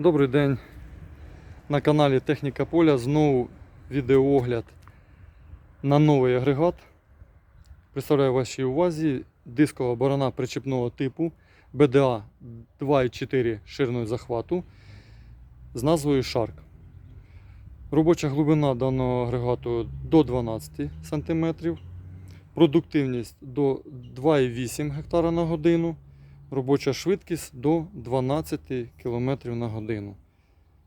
Добрий день на каналі Техніка Поля. Знову відеоогляд на новий агрегат. Представляю вашій увазі дискова борона причепного типу BDA 2,4 шириною захвату з назвою Shark. Робоча глибина даного агрегату до 12 см. Продуктивність до 2,8 гектара на годину. Робоча швидкість до 12 км на годину.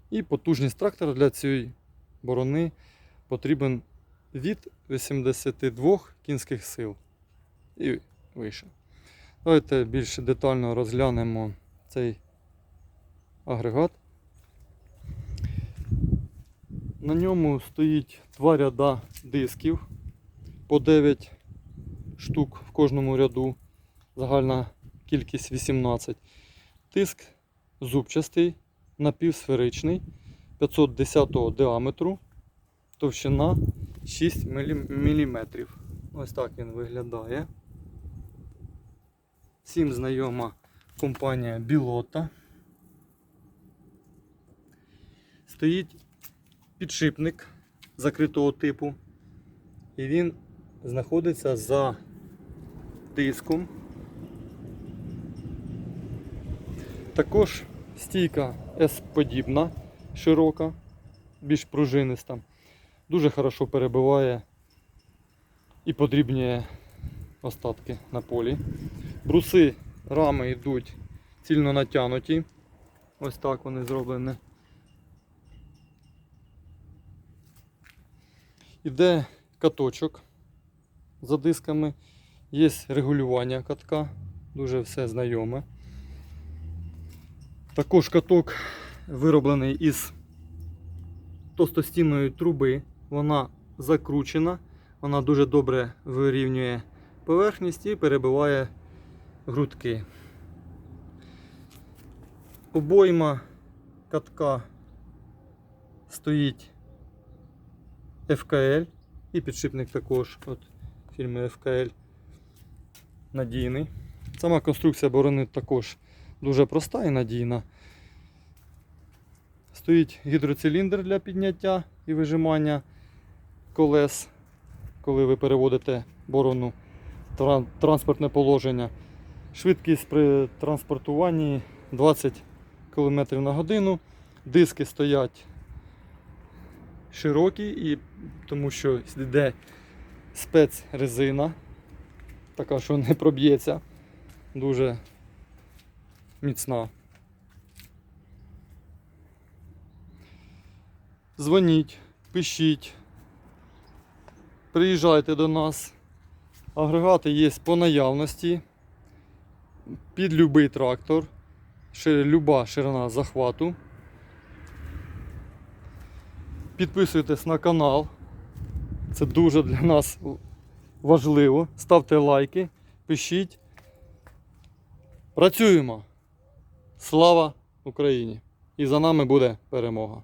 І потужність трактора для цієї борони потрібен від 82 кінських сил і вище. Давайте більш детально розглянемо цей агрегат. На ньому стоїть два ряда дисків по 9 штук в кожному ряду. Загальна кількість 18. Тиск зубчастий, напівсферичний, 510 діаметру, товщина 6 мм. Ось так він виглядає. Всім знайома компанія Білота. Стоїть підшипник закритого типу, і він знаходиться за диском. Також стійка S-подібна, широка, більш пружиниста. Дуже хорошо перебиває і подрібнює остатки на полі. Бруси рами йдуть цільно натягнуті. Ось так вони зроблені. Іде каточок за дисками, є регулювання катка, дуже все знайоме. Також каток вироблений із тостостінної труби. Вона закручена, вона дуже добре вирівнює поверхність і перебиває грудки. Обойма катка стоїть FKL і підшипник також от фірми FKL надійний. Сама конструкція борони також дуже проста і надійна. Стоїть гідроциліндр для підняття і вижимання колес, коли ви переводите борону в транспортне положення. Швидкість при транспортуванні 20 км на годину. Диски стоять широкі, і, тому що йде спецрезина, така, що не проб'ється. Дуже міцна. Дзвоніть, пишіть, приїжджайте до нас. Агрегати є по наявності. Під будь-який трактор, ши- люба ширина захвату. Підписуйтесь на канал. Це дуже для нас важливо. Ставте лайки, пишіть. Працюємо. Слава Україні! І за нами буде перемога.